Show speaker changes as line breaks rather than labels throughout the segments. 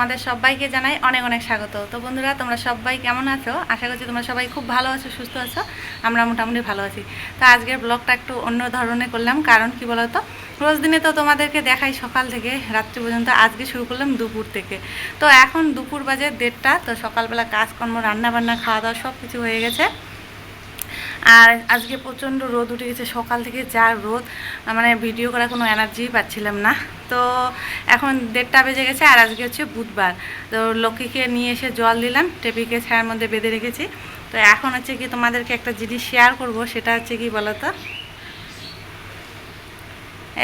তোমাদের সবাইকে জানাই অনেক অনেক স্বাগত। তো বন্ধুরা, তোমরা সবাই কেমন আছো? আশা করছি তোমরা সবাই খুব ভালো আছো, সুস্থ আছো। আমরা মোটামুটি ভালো আছি। তো আজকের ব্লগটা একটু অন্য ধরনের করলাম। কারণ কি বলতো? রোজ দিনে তো তোমাদেরকে দেখাই সকাল থেকে, রাত্রি পর্যন্ত। আজকে শুরু করলাম দুপুর থেকে। তো এখন দুপুর বাজে দেড়টা। তো সকালবেলা কাজকর্ম রান্না বান্না খাওয়া দাওয়া সব কিছু হয়ে গেছে। আর আজকে প্রচণ্ড রোদ উঠে গেছে, সকাল থেকে যা রোদ মানে ভিডিও করার কোনো এনার্জি পাচ্ছিলাম না। তো এখন দেড়টা বেজে গেছে আর আজকে হচ্ছে বুধবার। তো লক্ষ্মীকে নিয়ে এসে জল দিলাম, টেপিকে ছায়ার মধ্যে বেঁধে রেখেছি। তো এখন হচ্ছে কি তোমাদেরকে একটা জিনিস শেয়ার করব, সেটা হচ্ছে কি বলো তো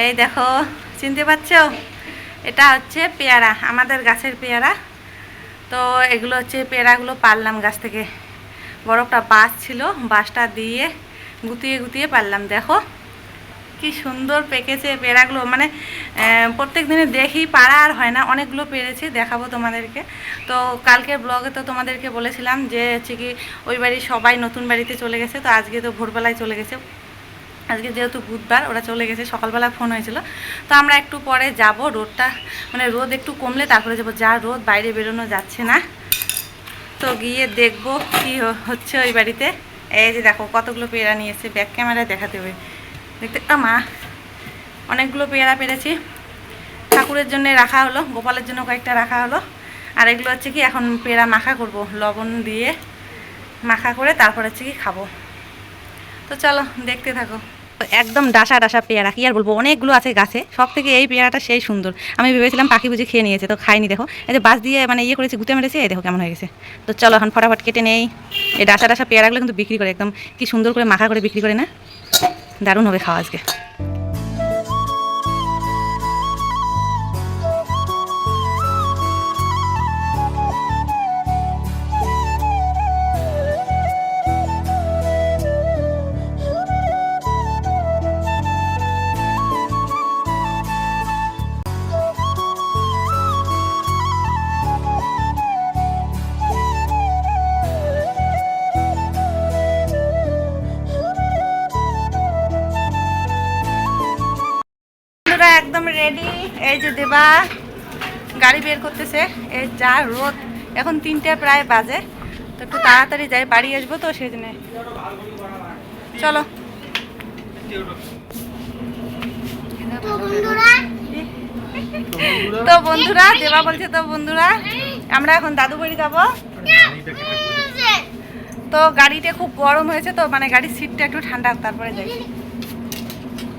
এই দেখো, চিনতে পারছ? এটা হচ্ছে পেয়ারা, আমাদের গাছের পেয়ারা। তো এগুলো হচ্ছে পেয়ারাগুলো পারলাম গাছ থেকে। একটা বাঁশ ছিল, বাসটা দিয়ে গুতিয়ে গুতিয়ে পারলাম, দেখো। কি সুন্দর পেকেছে পেয়ারাগুলো মানে প্রত্যেক দিনে দেখি পাড়া আর হয় না, অনেকগুলো পেরেছি, দেখাবো তোমাদেরকে। তো কালকে ব্লগে তো তোমাদেরকে বলেছিলাম যে, হচ্ছে কি, ওই বাড়ি সবাই নতুন বাড়িতে চলে গেছে, তো আজকে তো ভোরবেলায় চলে গেছে। আজকে যেহেতু বুধবার, ওরা চলে গেছে, সকালবেলা ফোন হয়েছিল। তো আমরা একটু পরে যাব রোদটা মানে রোদ একটু কমলে তারপরে যাব, যা রোদ বাইরে বেরোনো যাচ্ছে না। তো গিয়ে দেখব কি হচ্ছে ওই বাড়িতে। এই যে দেখো, কতগুলো পেয়ারা নিয়েছে ব্যাক ক্যামেরায় দেখাতে হবে। দেখতে মা, অনেকগুলো পেয়ারা পেরেছি। ঠাকুরের জন্য রাখা হলো, গোপালের জন্য কয়েকটা রাখা হলো। আর এগুলো হচ্ছে কি, এখন পেয়ারা মাখা করব, লবণ দিয়ে মাখা করে তারপর হচ্ছে কি খাব। তো চলো, দেখতে থাকো। একদম ডাসা ডাসা পেয়ারা, কি আর বলব, অনেকগুলো আছে গাছে, সব থেকে এই পেয়ারাটা সেই সুন্দর। আমি ভেবেছিলাম পাখি বুঝে খেয়ে নিয়েছে, তো খাইনি দেখো। এই যে বাস দিয়ে মানে ইয়ে করেছে, গুতে মেরেছে, এই দেখো কেমন হয়ে গেছে। তো চলো এখন ফটাফট কেটে নেই। এই ডাসা ডাসা পেয়ারাগুলো কিন্তু বিক্রি করে একদম, কি সুন্দর করে মাখা করে বিক্রি করে না? দারুণ হবে খাওয়া আজকে। যে দেবা গাড়ি বের করতেছে এই যা রোদ। এখন তিনটে প্রায় বাজে তো একটু তাড়াতাড়ি যাই বাড়ি আসব তো সেই জন্য চলো। তো বন্ধুরা? দেবা বলছে তো বন্ধুরা আমরা এখন দাদু বাড়ি যাব। তো গাড়িটা খুব গরম হয়েছে তো মানে গাড়ির সিটটা একটু ঠান্ডা তারপরে যাই।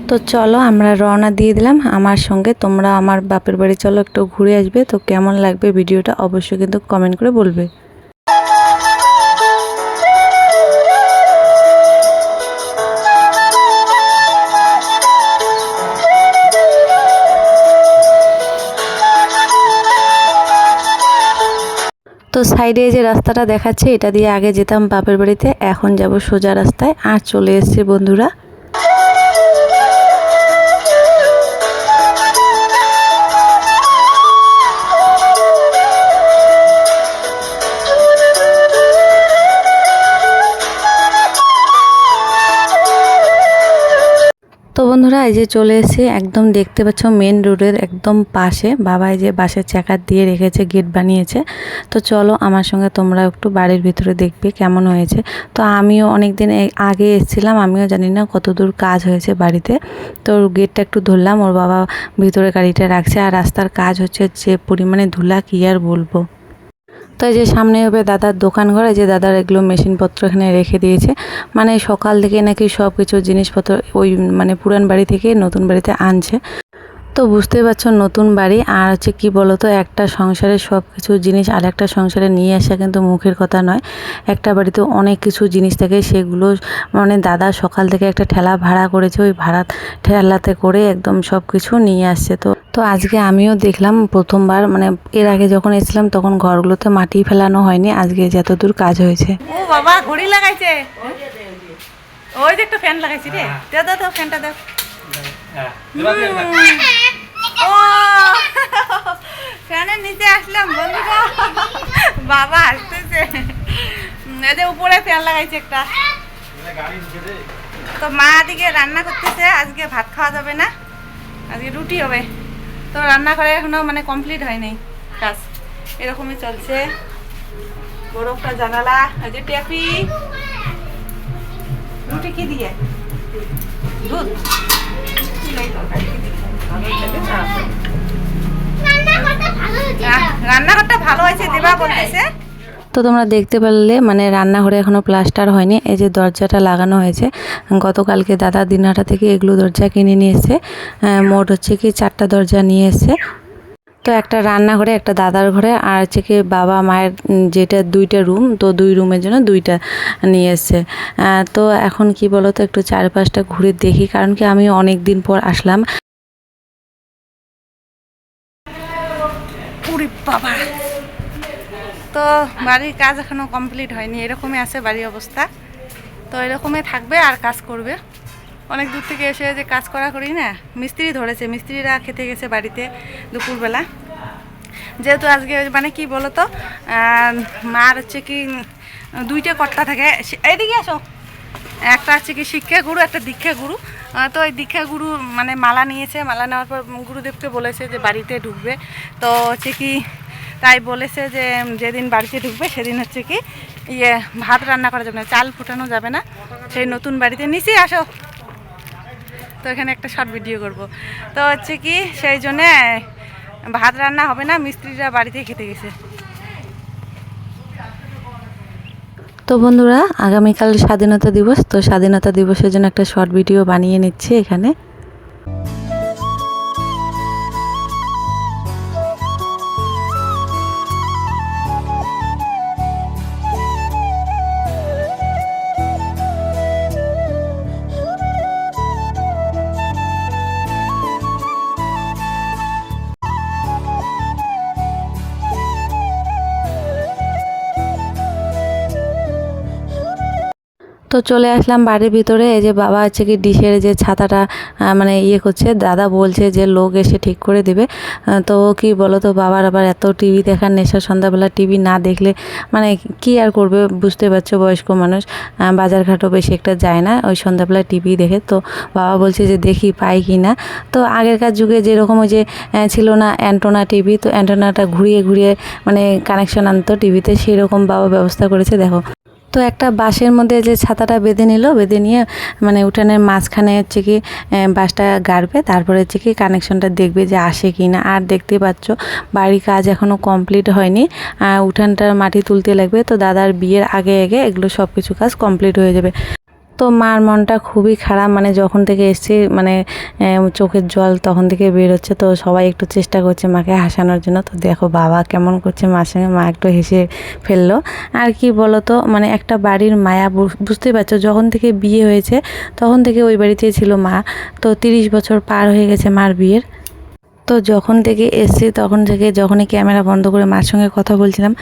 তো চলো আমরা রওনা দিয়ে দিলাম। আমার সঙ্গে তোমরা আমার বাপের বাড়ি চলো, একটু ঘুরে আসবে। তো কেমন লাগবে ভিডিওটা অবশ্যই কিন্তু কমেন্ট করে বলবে। তো সাইডে যে রাস্তাটা দেখাচ্ছে, এটা দিয়ে আগে যেতাম বাপের বাড়িতে, এখন যাব সোজা রাস্তায়। আর চলে এসেছে বন্ধুরা। বন্ধুরা, এই যে চলে এসে একদম দেখতে পাচ্ছ মেন রোডের একদম পাশে। বাবা এই যে বাসের চাকা দিয়ে রেখেছে গেট বানিয়েছে। তো চলো আমার সঙ্গে তোমরা একটু বাড়ির ভিতরে দেখবে কেমন হয়েছে। তো আমিও অনেক দিন আগে এসেছিলাম, আমিও জানি না কত দূর কাজ হয়েছে বাড়িতে। তো গেটটা একটু ধরলাম, ওর বাবা ভিতরে গাড়িটা রাখছে। আর রাস্তার কাজ হচ্ছে যে পরিমাণে ধুলা কি আর বলব। তো এই যে সামনে হবে দাদার দোকান ঘর যে দাদার এগুলো মেশিনপত্র এখানে রেখে দিয়েছে। মানে সকাল থেকে নাকি সব কিছু জিনিসপত্র ওই মানে পুরান বাড়ি থেকে নতুন বাড়িতে আনছে। তো বুঝতেই পারছ, নতুন বাড়ি। আর হচ্ছে কি বলতো, একটা সংসারে সব কিছু জিনিস আর একটা সংসারে নিয়ে আসা কিন্তু মুখের কথা নয়। একটা বাড়িতে অনেক কিছু জিনিস থাকে, সেগুলো মানে দাদা সকাল থেকে একটা ঠেলা ভাড়া করেছে, ওই ভাড়া ঠেলাতে করে একদম সব কিছু নিয়ে আসছে। তো তো আজকে আমিও দেখলাম প্রথমবার মানে এর আগে যখন এসেছিলাম তখন ঘরগুলোতে মাটি ফেলানো হয়নি, আজকে যতদূর কাজ হয়েছে।
ও বাবা, ঘড়ি লাগাইছে। ওই যে একটা ফ্যান লাগাইছি রে। দাও দাও ফ্যানটা ফ্যানের নিচে আসলাম বন্ধুরা। বাবা আসতেছে উপরে ফ্যান লাগাইছে একটা। তো মা দিকে রান্না করতেছে আজকে ভাত খাওয়া যাবে না। আজকে রুটি হবে। তো রান্নাঘরে এখনও মানে কমপ্লিট হয়নি কাজ। এরকমই চলছে। বরফটা জানালা এই যে ট্যাপি। রুটি কি দিয়ে? দুধ।
তো তোমরা দেখতে পারলে মানে রান্নাঘরে এখনও প্লাস্টার হয়নি, এই যে দরজাটা লাগানো হয়েছে। গতকালকে দাদা দিনহাটা থেকে এগুলো দরজা কিনে নিয়ে এসে মোট হচ্ছে কি চারটা দরজা নিয়ে এসে তো একটা রান্নাঘরে, একটা দাদার ঘরে আর হচ্ছে কি বাবা মায়ের যেটা দুইটা রুম, তো দুই রুমের জন্য দুইটা নিয়ে এসছে। তো এখন কি বলো তো একটু চারপাশটা ঘুরে দেখি, কারণ কি আমি অনেক দিন পর আসলাম।
বাবা! তো বাড়ির কাজ এখনও কমপ্লিট হয়নি, এরকমই আছে বাড়ির অবস্থা। তো এরকমই থাকবে আর কাজ করবে। অনেক দূর থেকে এসে যে কাজ করা করি না, মিস্ত্রি ধরেছে, মিস্ত্রিরা খেতে গেছে বাড়িতে দুপুরবেলা। যেহেতু আজকে মানে কি বলো তো মার হচ্ছে কি, দুইটা কর্তা থাকে। এইদিকে আসো। একটা হচ্ছে কি শিক্ষা গুরু, একটা দীক্ষা গুরু। তো ওই দীক্ষা গুরু মানে মালা নিয়েছে, মালা নেওয়ার পর গুরুদেবকে বলেছে যে বাড়িতে ঢুকবে। তো হচ্ছে কি, তাই বলেছে যে যেদিন বাড়িতে ঢুকবে, সেদিন হচ্ছে কি ইয়ে ভাত রান্না করা যাবে না চাল ফুটানো যাবে না। সেই নতুন বাড়িতে নিচে আসো। তো এখানে একটা শর্ট ভিডিও করব। তো হচ্ছে কি, সেই জন্যে ভাত রান্না হবে না, মিস্ত্রিরা বাড়িতে খেতে গেছে।
তো বন্ধুরা, আগামীকাল স্বাধীনতা দিবস, তো স্বাধীনতা দিবসের জন্য একটা শর্ট ভিডিও বানিয়ে নিচ্ছি এখানে। তো চলে আসলাম বাড়ির ভিতরে। এই যে বাবা হচ্ছে কি ডিশের যে ছাতাটা মানে ইয়ে করছে, দাদা বলছে যে লোক এসে ঠিক করে দেবে। তো কি বলো তো বাবার আবার এত টিভি দেখার নেশা, সন্ধ্যাবেলা টিভি না দেখলে মানে কি আর করবে বুঝতে পারছ বয়স্ক মানুষ। বাজারঘাটও বেশি একটা যায় না, ওই সন্ধ্যাবেলা টিভি দেখে। তো বাবা বলছে যে দেখি, পাই কি না। তো আগেরকার যুগে যেরকম ওই যে ছিল না অ্যান্টোনা টিভি তো অ্যান্টোনাটা ঘুরিয়ে ঘুরিয়ে মানে কানেকশন আনতো টিভিতে সেরকম বাবা ব্যবস্থা করেছে, দেখো। তো একটা বাঁশের মধ্যে যে ছাতাটা বেঁধে নিল, বেঁধে নিয়ে মানে উঠানের মাঝখানে হচ্ছে কি বাসটা বাঁশটা গাড়বে, তারপরে হচ্ছে কি কানেকশনটা দেখবে যে আসে কি না আর দেখতে পাচ্ছ, বাড়ির কাজ এখনও কমপ্লিট হয়নি। আর উঠানটার মাটি তুলতে লাগবে, তো দাদার বিয়ের আগে আগে এগুলো সব কিছু কাজ কমপ্লিট হয়ে যাবে। তো মার মনটা খুবই খারাপ। মানে যখন থেকে এসছে মানে চোখের জল তখন থেকে বের হচ্ছে। তো সবাই একটু চেষ্টা করছে মাকে হাসানোর জন্য। তো দেখো বাবা কেমন করছে মার সঙ্গে। মা একটু হেসে ফেলল। আর কি বলো তো মানে একটা বাড়ির মায়া বুঝতেই পারছ, যখন থেকে বিয়ে হয়েছে, তখন থেকে ওই বাড়িতেই ছিল মা। তো তিরিশ বছর পার হয়ে গেছে মার বিয়ের। তো যখন থেকে এসছি, তখন থেকে যখনই ক্যামেরা বন্ধ করে মার সঙ্গে কথা বলছিলাম।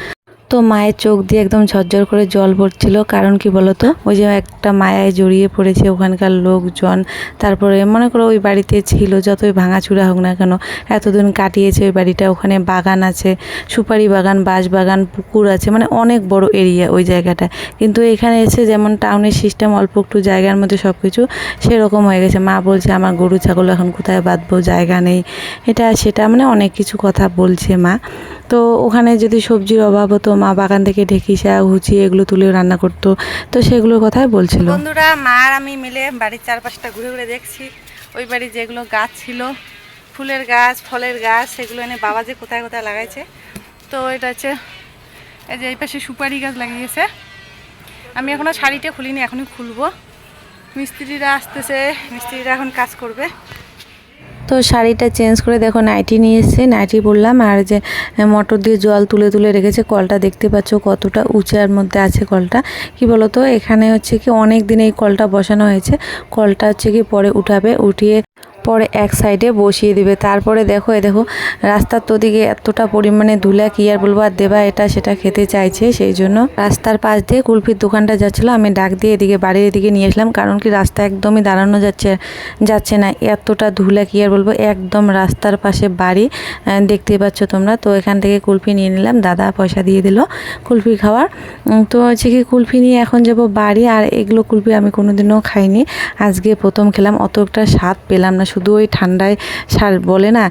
তো মায়ের চোখ দিয়ে একদম ঝরঝর করে জল পড়ছিল কারণ কি বলতো? ওই যে একটা মায়ায় জড়িয়ে পড়েছে ওখানকার লোকজন। তারপরে মনে করো ওই বাড়িতে ছিল, যতই ভাঙাচুরা হোক না কেন, এতদিন কাটিয়েছে ওই বাড়িটা। ওখানে বাগান আছে, সুপারি বাগান, বাঁশ বাগান, পুকুর আছে মানে অনেক বড় এরিয়া ওই জায়গাটা। কিন্তু এখানে এসে যেমন টাউনের সিস্টেম অল্প একটু জায়গার মধ্যে সব কিছু সেরকম হয়ে গেছে। মা বলছে, আমার গরু, ছাগল এখন কোথায় বাঁধবো? জায়গা নেই। এটা, সেটা মানে অনেক কিছু কথা বলছে মা। তো ওখানে যদি সবজির অভাব হতো মা বাগান থেকে ঢেকিসা হুচি এগুলো তুলে রান্না করতো। তো সেগুলোর কথাই বলছিল।
বন্ধুরা, মা আর আমি মিলে বাড়ির চারপাশটা ঘুরে ঘুরে দেখছি। ওই বাড়ির যেগুলো গাছ ছিল, ফুলের গাছ, ফলের গাছ, সেগুলো এনে বাবা যে কোথায় কোথায় লাগাইছে। তো এটা হচ্ছে, এই যে এই পাশে সুপারি গাছ লাগিয়েছে। আমি এখনও শাড়িটা খুলিনি, এখনই খুলবো। মিস্ত্রিরা আসতেছে, মিস্ত্রিরা এখন কাজ করবে।
তো শাড়িটা চেঞ্জ করে দেখো নাইটি নিয়ে এসছে নাইটি বললাম, আর যে মোটর দিয়ে জল তুলে তুলে রেখেছে। কলটা দেখতে পাচ্ছ কতটা উঁচার মধ্যে আছে কলটা। কি বলতো, এখানে হচ্ছে কি অনেক দিন এই কলটা বসানো হয়েছে। কলটা হচ্ছে কি পরে উঠাবে, উঠিয়ে পরে এক সাইডে বসিয়ে দিবে। তারপরে দেখো এ দেখো রাস্তার তো দিকে এতটা পরিমাণে ধুলা কি আর বলব? আর দেবা এটা সেটা খেতে চাইছে সেই জন্য। রাস্তার পাশ দিয়ে কুলফির দোকানটা যাচ্ছিল। আমি ডাক দিয়ে এদিকে বাড়ির এদিকে নিয়ে আসলাম। কারণ কি রাস্তা একদমই দাঁড়ানো যাচ্ছে যাচ্ছে না। এতটা ধুলা কি আর বলব? একদম রাস্তার পাশে বাড়ি আহ, দেখতেই পাচ্ছ তোমরা। তো এখান থেকে কুলফি নিয়ে নিলাম। দাদা পয়সা দিয়ে দিল কুলফি খাওয়ার। তো হচ্ছে কি কুলফি নিয়ে এখন যাব বাড়ি। আর এগুলো কুলফি আমি কোনোদিনও খাইনি। আজকে প্রথম খেলাম। অত একটা স্বাদ পেলাম না শুধু ওই ঠান্ডায় সার বলে না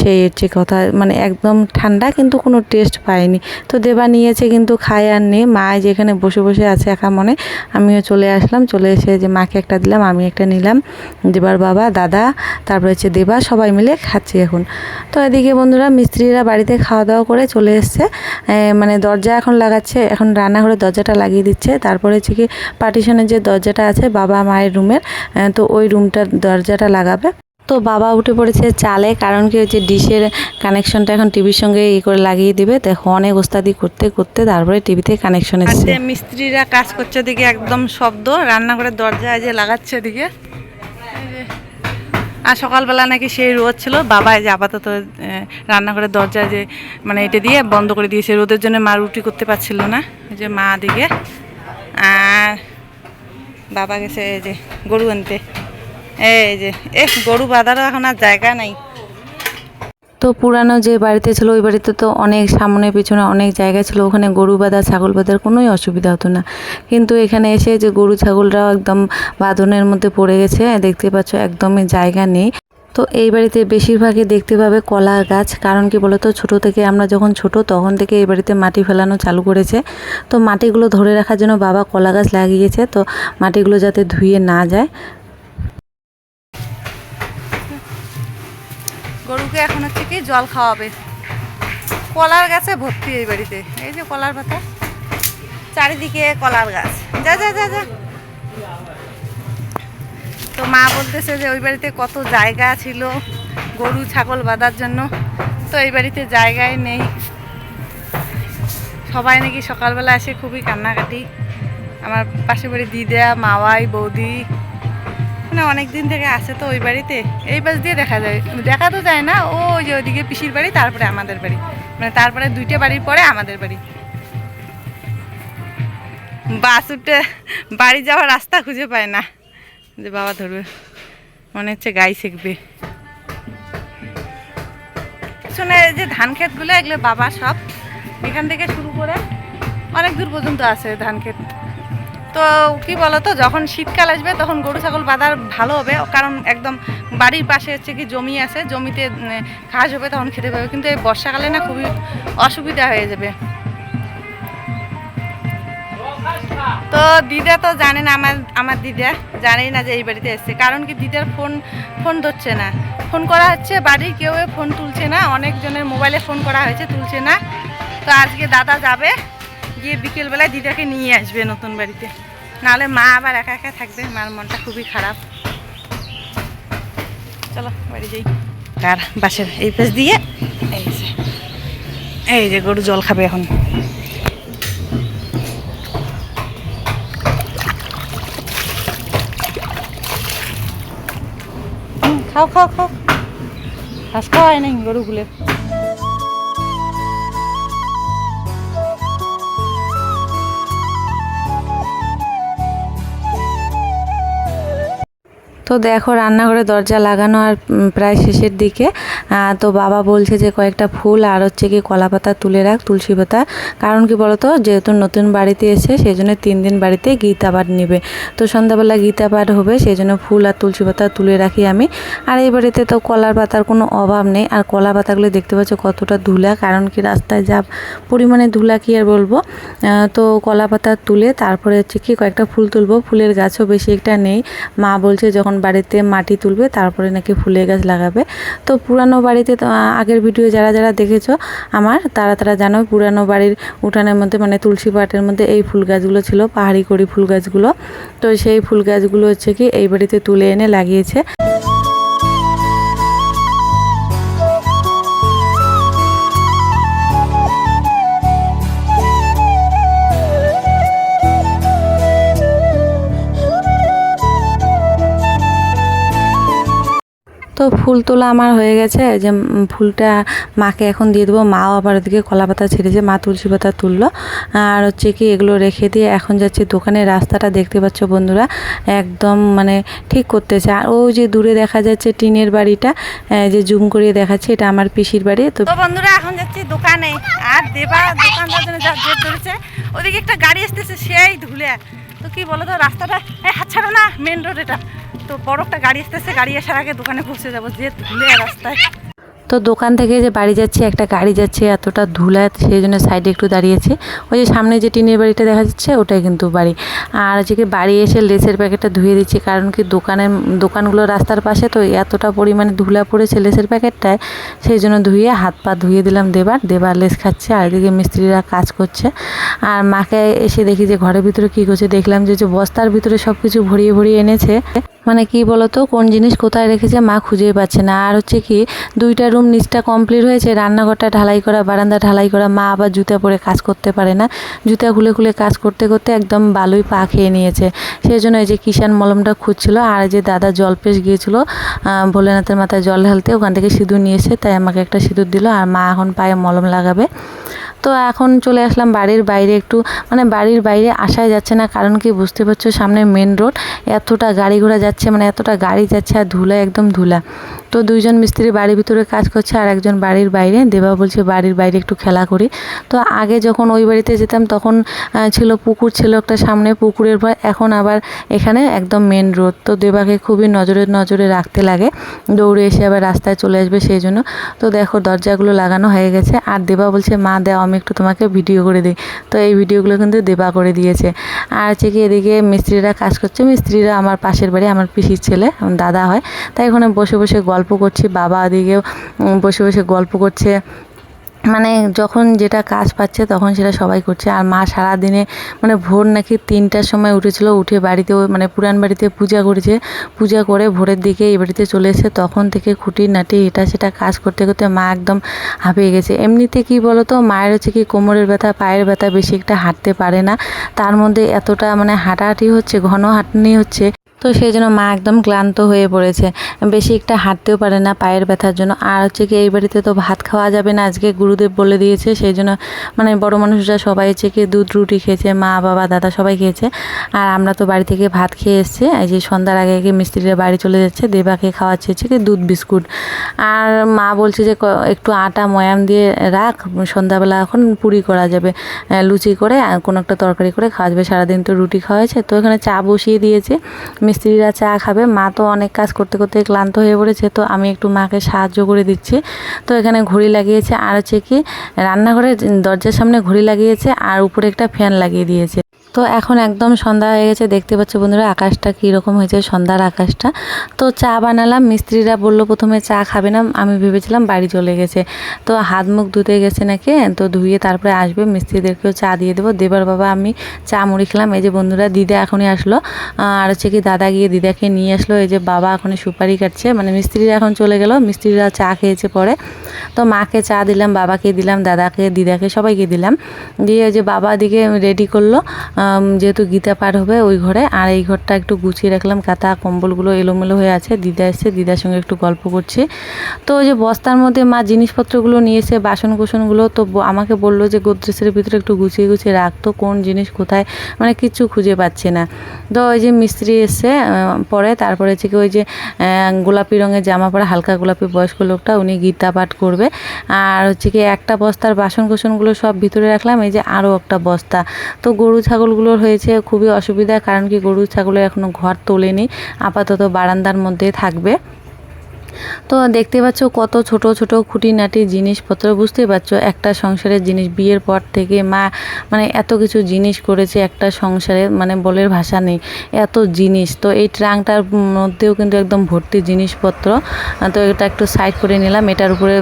সেই হচ্ছে কথা মানে একদম ঠান্ডা কিন্তু কোনো টেস্ট পাইনি তো দেবা নিয়েছে কিন্তু খায় আর নেই। মা যেখানে বসে বসে আছে একা মনে। আমিও চলে আসলাম। চলে এসে যে মাকে একটা দিলাম, আমি একটা নিলাম। দেবার বাবা, দাদা, তারপরে হচ্ছে দেবা, সবাই মিলে খাচ্ছি এখন। তো এদিকে বন্ধুরা, মিস্ত্রিরা বাড়িতে খাওয়া দাওয়া করে চলে এসছে। মানে দরজা এখন লাগাচ্ছে। এখন রান্নাঘরের দরজাটা লাগিয়ে দিচ্ছে। তারপরে হচ্ছে কি পার্টিশনের যে দরজাটা আছে, বাবা মায়ের রুমের তো ওই রুমটার দরজাটা লাগাবে। তো বাবা উঠে পড়েছে চালে কারণ কি হচ্ছে ডিশের কানেকশনটা এখন টিভির সঙ্গে ই করে লাগিয়ে দিবে। দেখো অনেক ওস্তাদি করতে করতে তারপরে টিভিতে কানেকশন এসছে।
মিস্ত্রিরা কাজ করছে দিকে একদম শব্দ রান্নাঘরের দরজা যে লাগাচ্ছে দিকে আর সকালবেলা নাকি সেই রোদ ছিল বাবা যে আপাতত রান্নাঘরের দরজা যে মানে এটা দিয়ে বন্ধ করে দিয়েছে। রোদের জন্য মা রুটি করতে পারছিল না যে মা দিকে আর বাবা গেছে যে গরু আনতে। এই যে এ গরু বাঁধারও এখন আর জায়গা নাই।
তো পুরানো যে বাড়িতে ছিল, ওই বাড়িতে তো অনেক সামনে পিছনে অনেক জায়গা ছিল, ওখানে গরু বাঁধা, ছাগল বাঁধার কোনোই অসুবিধা হতো না। কিন্তু এখানে এসে যে গরু, ছাগলরাও একদম বাঁধনের মধ্যে পড়ে গেছে, দেখতে পাচ্ছ একদমই জায়গা নেই। তো এই বাড়িতে বেশিরভাগই দেখতে পাবে কলা গাছ, কারণ কি বলতো, ছোট থেকে আমরা যখন ছোট, তখন থেকে এই বাড়িতে মাটি ফেলানো চালু করেছে। তো মাটিগুলো ধরে রাখার জন্য বাবা কলা গাছ লাগিয়েছে, তো মাটিগুলো যাতে ধুয়ে না যায়।
কি জল খাওয়াবে। কলার গাছে ভর্তি এই বাড়িতে। এই যে কলার পাতা। চারিদিকে কলার গাছ। যা যা যা যা। তো মা বলতেছে যে ওই বাড়িতে কত জায়গা ছিল। গরু, ছাগল বাঁধার জন্য। তো এই বাড়িতে জায়গায় নেই। সবাই নাকি সকালবেলা এসে খুবই কান্নাকাটি। আমার পাশে বাড়ি দিদা মাওয়াই বৌদি মানে অনেক দিন থেকে আছে তো ওই বাড়িতে। এই পাশ দিয়ে দেখা যায়। দেখা তো যায় না, ও যে ওইদিকে পিসির বাড়ি, তারপরে আমাদের বাড়ি। মানে তারপরে দুইটা বাড়ির পরে আমাদের বাড়ি। বাস উঠে বাড়ি যাওয়ার রাস্তা খুঁজে পায় না। যে বাবা ধরবে। মনে হচ্ছে গাই শিখবে। পিছনে যে ধান ক্ষেতগুলো, এগুলো বাবা সব। এখান থেকে শুরু করে অনেক দূর পর্যন্ত আছে ধান ক্ষেত। তো কি বলতো, যখন শীতকাল আসবে তখন গরু, ছাগল বাঁধার ভালো হবে, কারণ একদম বাড়ির পাশে হচ্ছে কি জমি আছে, জমিতে ঘাস হবে তখন খেতে পাবে, কিন্তু এই বর্ষাকালে না খুবই অসুবিধা হয়ে যাবে। তো দিদা তো জানে না, আমার আমার দিদা জানেই না যে এই বাড়িতে এসছে, কারণ কি দিদার ফোন ফোন ধরছে না। ফোন করা হচ্ছে বাড়ির কেউ ফোন তুলছে না, অনেকজনের মোবাইলে ফোন করা হয়েছে, তুলছে না। তো আজকে দাদা যাবে গিয়ে বিকেলবেলায় দিদাকে নিয়ে আসবে নতুন বাড়িতে। নাহলে মা আবার একা একা থাকবে, মার মনটা খুবই খারাপ। চলো, বাড়ি যাই। আর বাসের এই পেজ দিয়ে এই যে গরু জল খাবে এখন। খাও খাও খাও। ঘাস খাওয়াই নাই গরুগুলো।
তো দেখো রান্নাঘরে দরজা লাগানো আর প্রায় শেষের দিকে। তো বাবা বলছে যে কয়েকটা ফুল আর হচ্ছে কি কলা পাতা তুলে রাখ, তুলসী পাতা। কারণ কি বলতো? যেহেতু নতুন বাড়িতে এসে সেই জন্য তিন দিন বাড়িতে গীতা পাঠ নেবে। তো সন্ধ্যাবেলা গীতা পাঠ হবে, সেই জন্য ফুল আর তুলসী পাতা তুলে রাখি আমি। আর এই বাড়িতে তো কলার পাতার কোনো অভাব নেই। আর কলা পাতাগুলো দেখতে পাচ্ছ কতটা ধুলা, কারণ কি রাস্তায় যা পরিমাণে ধুলা কি আর বলব? তো কলা পাতা তুলে তারপরে হচ্ছে কি কয়েকটা ফুল তুলবো। ফুলের গাছও বেশি একটা নেই। মা বলছে যখন বাড়িতে মাটি তুলবে, তারপরে নাকি ফুলের গাছ লাগাবে। তো পুরানো বাড়িতে আগের ভিডিও যারা যারা দেখেছ, আমার, তারা তারা জানো পুরানো বাড়ির উঠানের মধ্যে মানে তুলসী পাটের মধ্যে এই ফুল গাছগুলো ছিল, পাহাড়ি করি ফুল গাছগুলো। তো সেই ফুল গাছগুলো হচ্ছে কি, এই বাড়িতে তুলে এনে লাগিয়েছে। তো ফুল তোলা আমার হয়ে গেছে, যে ফুলটা মাকে এখন দিয়ে দেবো। মাও আবার ওদিকে কলা পাতা ছেড়েছে, মা তুলসী পাতা তুললো। আর হচ্ছে কি এগুলো রেখে দিয়ে এখন যাচ্ছে দোকানের রাস্তাটা দেখতে পাচ্ছ বন্ধুরা, একদম মানে ঠিক করতেছে। আর ওই যে দূরে দেখা যাচ্ছে টিনের বাড়িটা যে জুম করিয়ে দেখাচ্ছে, এটা আমার পিসির বাড়ি। তো
বন্ধুরা, এখন যাচ্ছি দোকানে। আর দেবা ধরেছে, ওদিকে একটা গাড়ি আসতেছে, সেই ধুলে। তো কি বলো তো, রাস্তাটা এই হাত ছাড়ো না মেন রোড এটা। তো বড় একটা গাড়ি আসতেছে, গাড়ি আসার আগে দোকানে পৌঁছে যাব যে রাস্তায়।
তো দোকান থেকে যে বাড়ি যাচ্ছি, একটা গাড়ি যাচ্ছে, এতটা ধুলা, সেই জন্য সাইডে একটু দাঁড়িয়েছি। ওই যে সামনে যে টিনের বাড়িটা দেখা যাচ্ছে, ওটাই কিন্তু বাড়ি। আর হচ্ছে কি বাড়ি এসে লেসের প্যাকেটটা ধুয়ে দিচ্ছি, কারণ কি দোকানের, দোকানগুলো রাস্তার পাশে, তো এতটা পরিমাণে ধুলা পড়েছে লেসের প্যাকেটটায়, সেই জন্য ধুয়ে হাত পা ধুয়ে দিলাম দেবার। দেবার লেস খাচ্ছে, আর এদিকে মিস্ত্রিরা কাজ করছে। আর মাকে এসে দেখি যে ঘরের ভিতরে কী করছে, দেখলাম যে যে বস্তার ভিতরে সব কিছু ভরিয়ে ভরিয়ে এনেছে। মানে কি বলতো, কোন জিনিস কোথায় রেখেছে মা খুঁজেই পাচ্ছে না। আর হচ্ছে কি, দুইটা রুম নিচটা কমপ্লিট হয়েছে, রান্নাঘরটা ঢালাই করা, বারান্দা ঢালাই করা, মা আবার জুতা পরে কাজ করতে পারে না। জুতা খুলে খুলে কাজ করতে করতে একদম বালুই পা খেয়ে নিয়েছে। সেই জন্য এই যে কিষান মলমটা খুঁজছিল, আর যে দাদা জল পেশ গিয়েছিল ভোলেনাথের মাথায় জল ঢালতে, ওখান থেকে সিঁদুর নিয়েছে তাই আমাকে একটা সিঁদুর দিল, আর মা এখন পায়ে মলম লাগাবে। তো এখন চলে আসলাম বাড়ির বাইরে একটু। মানে বাড়ির বাইরে আসাই যাচ্ছে না, কারণ কি বুঝতে পারছ সামনে মেন রোড এতটা গাড়ি ঘোড়া যাচ্ছে মানে এতটা গাড়ি যাচ্ছে আর ধুলা, একদম ধুলা। তো দুইজন মিস্ত্রি বাড়ির ভিতরে কাজ করছে আর একজন বাড়ির বাইরে। দেবা বলছে, বাড়ির বাইরে একটু খেলা করি। তো আগে যখন ওই বাড়িতে যেতাম, তখন ছিল পুকুর, ছিল একটা সামনে পুকুরের পর এখন আবার এখানে একদম মেন রোড তো দেবাকে খুবই নজরে নজরে রাখতে লাগে। দৌড়ে এসে আবার রাস্তায় চলে আসবে সেই জন্য। তো দেখো, দরজাগুলো লাগানো হয়ে গেছে। আর দেবা বলছে, মা, দাও, আমি একটু তোমাকে ভিডিও করে দিই। তো এই ভিডিওগুলো কিন্তু দেবা করে দিয়েছে। আর হচ্ছে কি, এদিকে মিস্ত্রিরা কাজ করছে। মিস্ত্রিরা আমার পাশের বাড়ি, আমার পিসির ছেলে, দাদা হয়। তাই ওখানে বসে বসে গল্প করছি বাবা ওদিকেও উম, বসে বসে গল্প করছে। মানে যখন যেটা কাজ পাচ্ছে তখন সেটা সবাই করছে। আর মা সারাদিনে মানে ভোর নাকি তিনটার সময় উঠেছিল উঠে বাড়িতে মানে পুরান বাড়িতে পূজা করেছে। পূজা করে ভোরের দিকে এই বাড়িতে চলে এসে তখন থেকে খুঁটি নাটি এটা সেটা কাজ করতে করতে মা একদম হাঁপিয়ে গেছে। এমনিতে কি বলো তো মায়ের হচ্ছে কি কোমরের ব্যথা পায়ের ব্যথা বেশি একটা হাঁটতে পারে না। তার মধ্যে এতটা মানে হাঁটাহাঁটি হচ্ছে ঘন হাঁটনি হচ্ছে। তো সেই জন্য মা একদম ক্লান্ত হয়ে পড়েছে। বেশি একটা হাঁটতেও পারে না পায়ের ব্যথার জন্য। আর হচ্ছে কি, এই বাড়িতে তো ভাত খাওয়া যাবে না, আজকে গুরুদেব বলে দিয়েছে। সেই জন্য মানে বড় মানুষরা সবাই হচ্ছে কি দুধ, রুটি খেয়েছে, মা, বাবা, দাদা সবাই খেয়েছে। আর আমরা তো বাড়ি থেকে ভাত খেয়ে এসছে। এই যে সন্ধ্যার আগে আগে মিস্ত্রিরা বাড়ি চলে যাচ্ছে, দেবাকে খাওয়াচ্ছে হচ্ছে কি দুধ, বিস্কুট। আর মা বলছে যে একটু আটা, ময়াম দিয়ে রাখ, সন্ধ্যাবেলা এখন পুরি করা যাবে। লুচি করে কোনো একটা তরকারি করে খাওয়া যাবে। সারাদিন তো রুটি খাওয়া হয়েছে। তো এখানে চা বসিয়ে দিয়েছে। মিস্ত্রিরা চা খাবে। মা তো অনেক কাজ করতে করতে ক্লান্ত হয়ে পড়েছে, তো আমি একটু মাকে সাহায্য করে দিচ্ছি। তো এখানে ঘড়ি লাগিয়েছে, আর হচ্ছে কি রান্নাঘরের দরজার সামনে ঘড়ি লাগিয়েছে, আর উপরে একটা ফ্যান লাগিয়ে দিয়েছে। তো এখন একদম সন্ধ্যা হয়ে গেছে, দেখতে পাচ্ছ বন্ধুরা আকাশটা কীরকম হয়েছে, সন্ধ্যার আকাশটা। তো চা বানালাম, মিস্ত্রিরা বলল প্রথমে চা খাবে না, আমি ভেবেছিলাম বাড়ি চলে গেছে। তো হাত মুখ ধুতে গেছে নাকি, তো ধুয়ে তারপরে আসবে, মিস্ত্রিদেরকেও চা দিয়ে দেবো। দেবার বাবা, আমি চা মুড়ি খেলাম, এই যে বন্ধুরা দিদা এখনই আসলো। আর হচ্ছে কি দাদা গিয়ে দিদাকে নিয়ে আসলো, এই যে বাবা এখনই সুপারি কাটছে মানে মিস্ত্রিরা এখন চলে গেল, মিস্ত্রিরা চা খেয়েছে পরে। তো মাকে চা দিলাম, বাবাকে দিলাম, দাদাকে, দিদাকে, সবাইকে দিলাম। দিয়ে ওই যে বাবা দিকে রেডি করল যেহেতু গীতা পার হবে ওই ঘরে, আর এই ঘরটা একটু গুছিয়ে রাখলাম, কাঁথা, কম্বলগুলো এলোমেলো হয়ে আছে, দিদা এসছে, দিদার সঙ্গে একটু গল্প করছি। তো ওই যে বস্তার মধ্যে মা জিনিসপত্রগুলো নিয়েছে বাসন কুসনগুলো তো আমাকে বলল যে গোদরেজের ভিতরে একটু গুছিয়ে গুছিয়ে রাখতো কোন জিনিস কোথায় মানে কিচ্ছু খুঁজে পাচ্ছে না। তো ওই যে মিস্ত্রি এসছে পরে, তারপরে হচ্ছে কি ওই যে গোলাপি রঙের জামা পরা হালকা গোলাপি বয়স্ক লোকটা, উনি গীতা পাঠ করবে। আর হচ্ছে কি একটা বস্তার বাসন কুসনগুলো সব ভিতরে রাখলাম, এই যে আরও একটা বস্তা। তো গরু ছাগলগুলোর হয়েছে খুবই অসুবিধা, কারণ কি গরু, ছাগলের এখনও ঘর তোলেনি, আপাতত বারান্দার মধ্যে থাকবে। তো দেখতে পাচ্ছ কত ছোট ছোট খুঁটিনাটি জিনিসপত্র, বুঝতেই পারছ, একটা সংসারের জিনিস, বিয়ের পর থেকে মা মানে এত কিছু জিনিস করেছে একটা সংসারে মানে বলের ভাষা নেই, এত জিনিস। তো এই ট্রাঙ্কটার মধ্যেও কিন্তু একদম ভর্তি জিনিসপত্র। তো এটা একটু সাইড করে নিলাম, এটার উপরে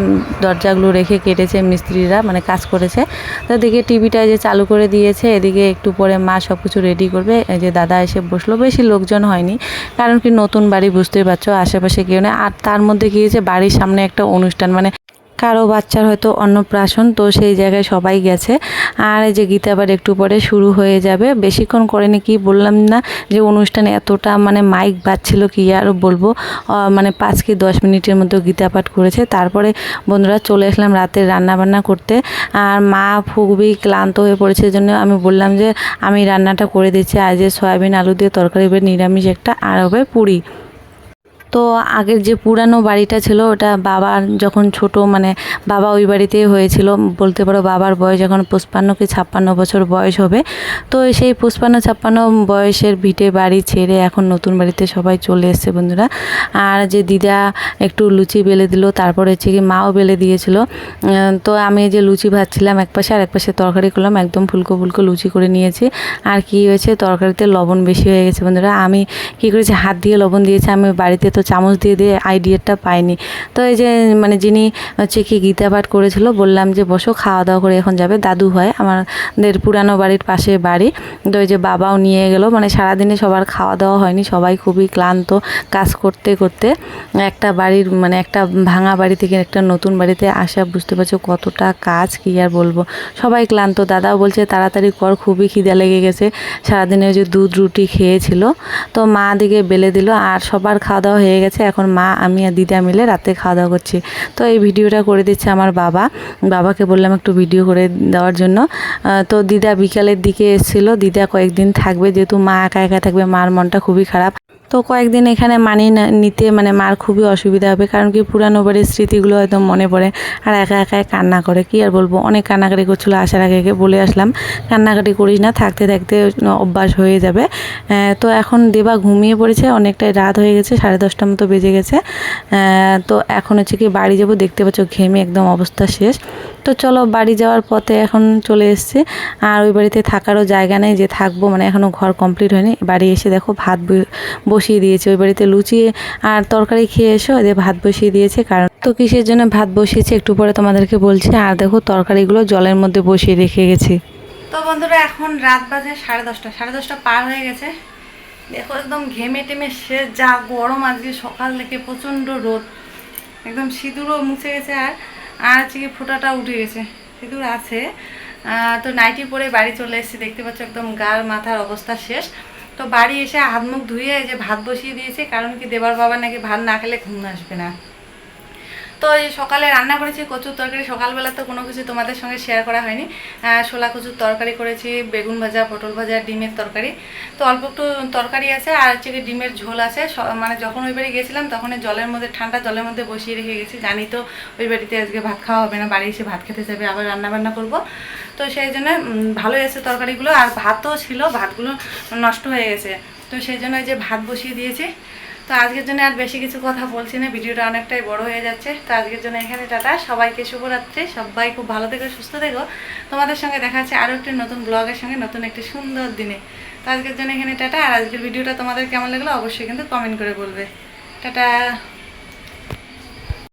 দরজাগুলো রেখে কেটেছে মিস্ত্রিরা মানে কাজ করেছে। তো এদিকে টিভিটা যে চালু করে দিয়েছে, এদিকে একটু পরে মা সব কিছু রেডি করবে যে দাদা এসে বসল, বেশি লোকজন হয়নি, কারণ কি নতুন বাড়ি, বুঝতেই পারছ, আশেপাশে কেউ নেই, আর তার মধ্যে গিয়েছে বাড়ির সামনে একটা অনুষ্ঠান মানে কারও বাচ্চার হয়তো অন্নপ্রাশন, তো সেই জায়গায় সবাই গেছে। আর এই যে গীতা আবার একটু পরে শুরু হয়ে যাবে। বেশিক্ষণ করেনি কি বললাম না যে অনুষ্ঠানে এতটা মানে মাইক বাজছিল কি আর বলব। মানে পাঁচ কি দশ মিনিটের মতো গীতা পাঠ করেছে। তারপরে বন্ধুরা চলে আসলাম রাতের রান্নাবান্না করতে। আর মা খুবই ক্লান্ত হয়ে পড়েছে জন্য আমি বললাম যে আমি রান্নাটা করে দিচ্ছি। আজ সয়াবিন, আলু দিয়ে তরকারি নিরামিষ একটা, আর হবে পুরি। তো আগের যে পুরানো বাড়িটা ছিল, ওটা বাবার যখন ছোট মানে বাবা ওই বাড়িতেই হয়েছিল। বলতে পারো বাবার বয়স এখন পঁচপান্ন কি ছাপ্পান্ন বছর বয়স হবে। তো সেই পঁচপান্ন, ছাপ্পান্ন বয়সের ভিটে বাড়ি ছেড়ে এখন নতুন বাড়িতে সবাই চলে এসছে বন্ধুরা। আর যে দিদা একটু লুচি বেলে দিল, তারপরে হচ্ছে কি মাও বেলে দিয়েছিল। তো আমি যে লুচি ভাজছিলাম এক পাশে আর এক পাশে তরকারি করলাম, একদম ফুলকো ফুলকো লুচি করে নিয়েছি। আর কি হয়েছে, তরকারিতে লবণ বেশি হয়ে গেছে বন্ধুরা। আমি কি করেছি, হাত দিয়ে লবণ দিয়েছি। আমি বাড়িতে তো চামচ দিয়ে দিয়ে আইডিয়াটা পাইনি। তো এই যে মানে যিনি হচ্ছে কি গীতা পাঠ করেছিল, বললাম যে, বসো খাওয়া দাওয়া করে এখন যাবে। দাদু হয় আমাদের পুরানো বাড়ির পাশে বাড়ি। তো ওই যে, বাবাও নিয়ে গেলো। মানে সারাদিনে সবার খাওয়া দাওয়া হয়নি। সবাই খুবই ক্লান্ত কাজ করতে করতে একটা বাড়ির মানে একটা ভাঙা বাড়ি থেকে একটা নতুন বাড়িতে আসা, বুঝতে পারছ কতটা কাজ, কি আর বলব? সবাই ক্লান্ত। দাদাও বলছে, তাড়াতাড়ি কর, খুবই খিদে লেগে গেছে। সারাদিনে ওই যে দুধ রুটি খেয়েছিল। তো মা দিকে বেলে দিল। আর সবার খাওয়া দাওয়া হয়ে গেছে। এখন মা, আমি আর দিদা মিলে রাতে খাওয়া দাওয়া করছি। তো এই ভিডিওটা করে দিচ্ছে আমার বাবা। বাবাকে বললাম একটু ভিডিও করে দেওয়ার জন্য। তো দিদা বিকালের দিকে এসেছিল। দিদা কয়েকদিন থাকবে। যেহেতু মা একা একা থাকবে, মার মনটা খুবই খারাপ। তো কয়েকদিন এখানে মানিয়ে নিতে মানে মার খুবই অসুবিধা হবে, কারণ কি পুরানো বাড়ির স্মৃতিগুলো হয়তো মনে পড়ে। আর একা একাই কান্না করে, কি আর বলব? অনেক কান্নাকাটি করছিল, আসার আগে আগে বলে আসলাম। কান্নাকাটি করিস না, থাকতে থাকতে অভ্যাস হয়ে যাবে। তো এখন দেবা ঘুমিয়ে পড়েছে, অনেকটাই রাত হয়ে গেছে, সাড়ে দশটার মতো বেজে গেছে। তো এখন হচ্ছে কি বাড়ি যাব, দেখতে পাচ্ছ ঘেমে একদম অবস্থা শেষ। তো চলো বাড়ি যাওয়ার পথে এখন চলে এসেছি। আর ওই বাড়িতে থাকারও জায়গা নেই যে থাকব মানে এখনও ঘর কমপ্লিট হয়নি। বাড়ি এসে দেখো ভাত বসিয়ে দিয়েছে। ওই বাড়িতে লুচি আর তরকারি খেয়ে এসো, এদের ভাত বসিয়ে দিয়েছে। কারণ তো কিসের জন্য ভাত বসিয়েছে একটু পরে তোমাদেরকে বলছি। আর দেখো তরকারিগুলো জলের মধ্যে বসিয়ে রেখে গেছি।
তো বন্ধুরা, এখন রাত বাজে সাড়ে দশটা। সাড়ে দশটা পার হয়ে গেছে। দেখো একদম ঘেমে টেমে সে যা গরম আজকে সকাল থেকে প্রচণ্ড রোদ। একদম সিঁদুরও মুছে গেছে আর আর হচ্ছে ফোঁটাটা উঠে গেছে, সিঁদুর আছে। তো নাইটি পরে বাড়ি চলে এসেছি, দেখতে পাচ্ছ একদম গার মাথার অবস্থা শেষ। তো বাড়ি এসে হাত মুখ ধুয়ে যে ভাত বসিয়ে দিয়েছে, কারণ কি দেবার বাবা নাকি ভাত না খেলে ঘুম আসবে না। তো এই সকালে রান্না করেছি, কচুর তরকারি। সকালবেলা তো কোনো কিছু তোমাদের সঙ্গে শেয়ার করা হয়নি। শোলা কচুর তরকারি করেছি, বেগুন ভাজা, পটল ভাজা, ডিমের তরকারি। তো অল্প একটু তরকারি আছে, আর হচ্ছে কি ডিমের ঝোল আছে। মানে যখন ওই বাড়ি গেছিলাম তখন জলের মধ্যে, ঠান্ডা জলের মধ্যে বসিয়ে রেখে গেছি। জানি তো ওই বাড়িতে আজকে ভাত খাওয়া হবে না, বাড়ি এসে ভাত খেতে যাবে, আবার রান্না বান্না করব। তো সেই জন্য ভালোই আছে তরকারিগুলো। আর ভাতও ছিল, ভাতগুলো নষ্ট হয়ে গেছে। তো সেই জন্য যে ভাত বসিয়ে দিয়েছি। তো আজকের জন্য আর বেশি কিছু কথা বলছি না, ভিডিওটা অনেকটাই বড় হয়ে যাচ্ছে। তো আজকের জন্য এখানে টাটা, সবাইকে শুভরাত্রি, সবাই খুব ভালো থেকো, সুস্থ থেকো। তোমাদের সঙ্গে দেখা যাচ্ছে আরও একটি নতুন ব্লগের সঙ্গে, নতুন একটি সুন্দর দিনে। তো আজকের জন্য এখানে টাটা, আর আজকের ভিডিওটা তোমাদের কেমন লাগল অবশ্যই কিন্তু কমেন্ট করে বলবে। টাটা।